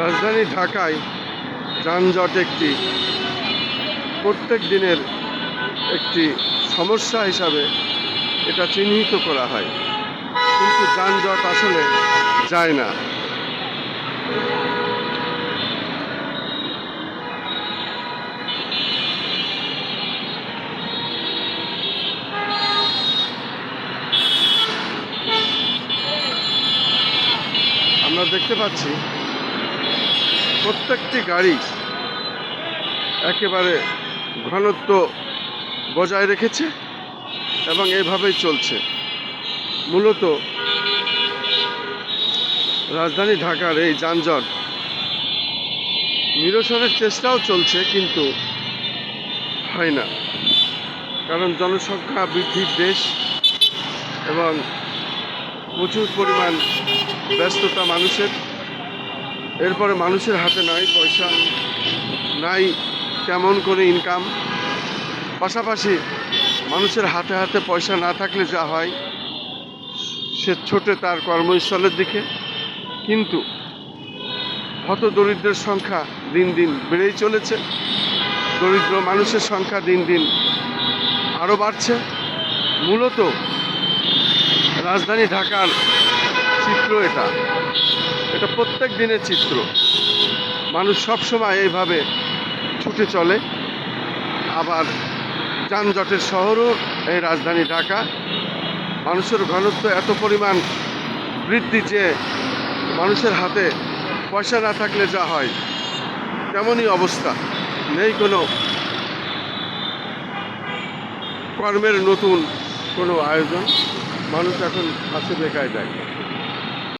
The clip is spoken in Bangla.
রাজধানী ঢাকায় যানজট একটি। প্রত্যেক দিনের একটি সমস্যা হিসাবে এটা চিহ্নিত করা হয়। কিন্তু যানজট আসলে যায় না। আমরা দেখতে পাচ্ছি প্রত্যেকটি গাড়ি একেবারে ঘনত্ব বজায় রেখেছে এবং এভাবেই চলছে। মূলত রাজধানী ঢাকার এই যানজট নিরসনের চেষ্টাও চলছে কিন্তু হয় না। কারণ জনসংখ্যা বৃদ্ধির দেশ এবং প্রচুর পরিমাণ ব্যস্ততা মানুষের। এরপরে মানুষের হাতে নাই পয়সা, নাই তেমন করে ইনকাম পাশাপাশি মানুষের হাতে হাতে পয়সা না থাকলে যা হয়, সে ছোটে তার কর্মস্থলের দিকে। কিন্তু হত দরিদ্রের সংখ্যা দিন দিন বেড়েই চলেছে। দরিদ্র মানুষের সংখ্যা দিন দিন আরও বাড়ছে। মূলত রাজধানী ঢাকার চিত্র এটা। এটা প্রত্যেক দিনের চিত্র। মানুষ সব সময় এইভাবে ছুটে চলে। আবার যানজটের শহরও এই রাজধানী ঢাকা। মানুষের ঘনত্ব এত পরিমাণ বৃদ্ধি যে মানুষের হাতে পয়সা না থাকলে যা হয়, তেমনই অবস্থা। নেই কোনো কর্মের নতুন কোনো আয়োজন। মানুষ এখন আছে বেকায় যায়